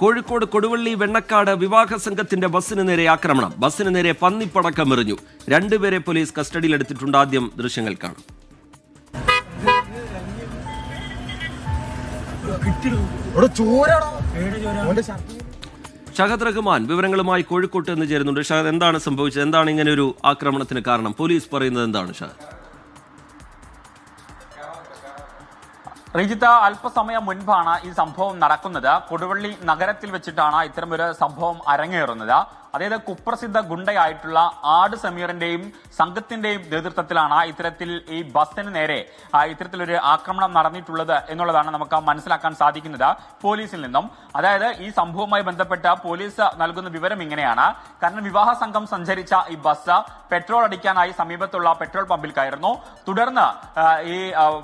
കോഴിക്കോട് കൊടുവള്ളി വെണ്ണക്കാട് വിവാഹ സംഘത്തിന്റെ ബസ്സിന് നേരെ ആക്രമണം. ബസ്സിന് നേരെ പന്നിപ്പടക്കം എറിഞ്ഞു രണ്ടുപേരെ പോലീസ് കസ്റ്റഡിയിലെടുത്തിട്ടുണ്ട്. ആദ്യം ദൃശ്യങ്ങൾ കാണാം. ഷഹദ് റഹ്മാൻ വിവരങ്ങളുമായി കോഴിക്കോട്ട് എന്ന് ചേരുന്നുണ്ട്. ഷഹദ് എന്താണ് സംഭവിച്ചത്? എന്താണ് ഇങ്ങനെ ഒരു ആക്രമണത്തിന് കാരണം? പോലീസ് പറയുന്നത് എന്താണ് ഷഹദ്? റിജിത്ത അല്പസമയം മുൻപാണ് ഈ സംഭവം നടക്കുന്നത്. കൊടുവള്ളി നഗരത്തിൽ വെച്ചിട്ടാണ് ഇത്തരമൊരു സംഭവം അരങ്ങേറുന്നത്. അതായത് കുപ്രസിദ്ധ ഗുണ്ടയായിട്ടുള്ള ആട് സമീറിന്റെയും സംഘത്തിന്റെയും നേതൃത്വത്തിലാണ് ഇത്തരത്തിൽ ഈ ബസ്സിന് നേരെ ഇത്തരത്തിലൊരു ആക്രമണം നടന്നിട്ടുള്ളത് എന്നുള്ളതാണ് നമുക്ക് മനസ്സിലാക്കാൻ സാധിക്കുന്നത് പോലീസിൽ നിന്നും. അതായത് ഈ സംഭവവുമായി ബന്ധപ്പെട്ട പോലീസ് നൽകുന്ന വിവരം ഇങ്ങനെയാണ്. കാരണം വിവാഹ സംഘം സഞ്ചരിച്ച ഈ ബസ് പെട്രോൾ അടിക്കാനായി സമീപത്തുള്ള പെട്രോൾ പമ്പിൽ കയറുന്നു. തുടർന്ന് ഈ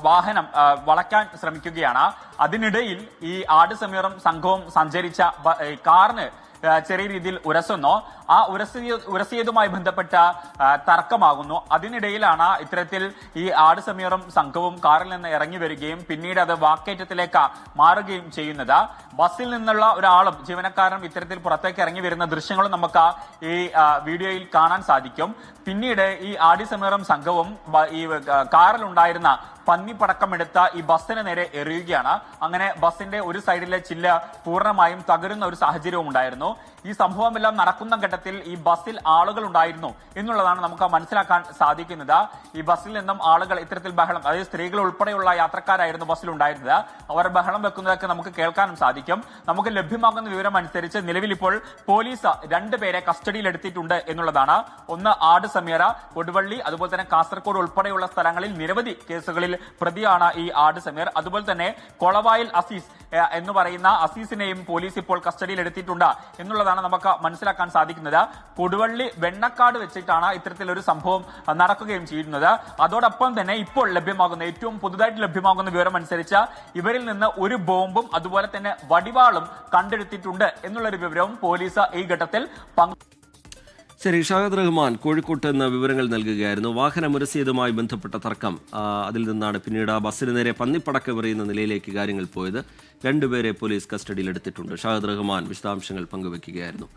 വാഹനം വളയ്ക്കാൻ ശ്രമിക്കുകയാണ്. അതിനിടയിൽ ഈ ആട് സമീറും സംഘവും സഞ്ചരിച്ച കാറിന് ചെറിയ രീതിയിൽ ഉരസുന്നു ആ ഉരസിയ ഉരസിയതുമായി ബന്ധപ്പെട്ട തർക്കമാകുന്നു. അതിനിടയിലാണ് ഇത്തരത്തിൽ ഈ ആട് സമീറും സംഘവും കാറിൽ നിന്ന് ഇറങ്ങി വരികയും പിന്നീട് അത് വാക്കേറ്റത്തിലേക്ക് മാറുകയും ചെയ്യുന്നത്. ബസ്സിൽ നിന്നുള്ള ഒരാളും ജീവനക്കാരനും ഇത്തരത്തിൽ പുറത്തേക്ക് ഇറങ്ങി വരുന്ന ദൃശ്യങ്ങളും നമുക്ക് ഈ വീഡിയോയിൽ കാണാൻ സാധിക്കും. പിന്നീട് ഈ ആടി സമീറും സംഘവും ഈ ഉണ്ടായിരുന്ന കാറിലുണ്ടായിരുന്ന പന്നിപ്പടക്കമെടുത്ത ഈ ബസ്സിന് നേരെ എറിയുകയാണ്. അങ്ങനെ ബസ്സിന്റെ ഒരു സൈഡിലെ ചില്ല പൂർണമായും തകരുന്ന ഒരു സാഹചര്യവും ഉണ്ടായിരുന്നു. ഈ സംഭവമെല്ലാം നടക്കുന്ന ഘട്ടത്തിൽ ഈ ബസ്സിൽ ആളുകൾ ഉണ്ടായിരുന്നു എന്നുള്ളതാണ് നമുക്ക് മനസ്സിലാക്കാൻ സാധിക്കുന്നത്. ഈ ബസ്സിൽ നിന്നും ആളുകൾ ഇത്തരത്തിൽ ബഹളം അതായത് സ്ത്രീകൾ ഉൾപ്പെടെയുള്ള യാത്രക്കാരായിരുന്നു ബസ്സിൽ ഉണ്ടായിരുന്നത്. അവർ ബഹളം വെക്കുന്നതൊക്കെ നമുക്ക് കേൾക്കാനും സാധിക്കും. നമുക്ക് ലഭ്യമാകുന്ന വിവരം അനുസരിച്ച് നിലവിൽ ഇപ്പോൾ പോലീസ് രണ്ടുപേരെ കസ്റ്റഡിയിൽ എടുത്തിട്ടുണ്ട് എന്നുള്ളതാണ്. ഒന്ന് ആട് സമീറ കൊടുവള്ളി അതുപോലെ തന്നെ കാസർഗോഡ് ഉൾപ്പെടെയുള്ള സ്ഥലങ്ങളിൽ നിരവധി കേസുകളിൽ പ്രതിയാണ് ഈ ആട് സമീർ. അതുപോലെ തന്നെ കൊളവായിൽ അസീസ് എന്ന് പറയുന്ന അസീസിനെയും പോലീസ് ഇപ്പോൾ കസ്റ്റഡിയിൽ എടുത്തിട്ടുണ്ട് എന്നുള്ളതാണ് നമുക്ക് മനസ്സിലാക്കാൻ സാധിക്കുന്നത്. കൊടുവള്ളി വെണ്ണക്കാട് വെച്ചിട്ടാണ് ഇത്തരത്തിലൊരു സംഭവം നടക്കുകയും ചെയ്യുന്നത് അതോടൊപ്പം തന്നെ ഇപ്പോൾ ലഭ്യമാകുന്ന ഏറ്റവും പുതുതായിട്ട് ലഭ്യമാകുന്ന വിവരം അനുസരിച്ച് ഇവരിൽ നിന്ന് ഒരു ബോംബും അതുപോലെ തന്നെ വടിവാളും കണ്ടെടുത്തിട്ടുണ്ട് എന്നുള്ളൊരു വിവരവും പോലീസ് ഈ ഘട്ടത്തിൽ പങ്കു ശരി ഷാഹദ് റഹ്മാൻ കോഴിക്കോട്ട് നിന്ന് വിവരങ്ങൾ നൽകുകയായിരുന്നു. വാഹനമുരസിയതുമായി ബന്ധപ്പെട്ട തർക്കം അതിൽ നിന്നാണ് പിന്നീട് ആ ബസ്സിന് നേരെ പന്നിപ്പടക്കം എറിയുന്ന നിലയിലേക്ക് കാര്യങ്ങൾ പോയത്. രണ്ടുപേരെ പോലീസ് കസ്റ്റഡിയിലെടുത്തിട്ടുണ്ട്. ഷാഹദ് റഹ്മാൻ വിശദാംശങ്ങൾ പങ്കുവയ്ക്കുകയായിരുന്നു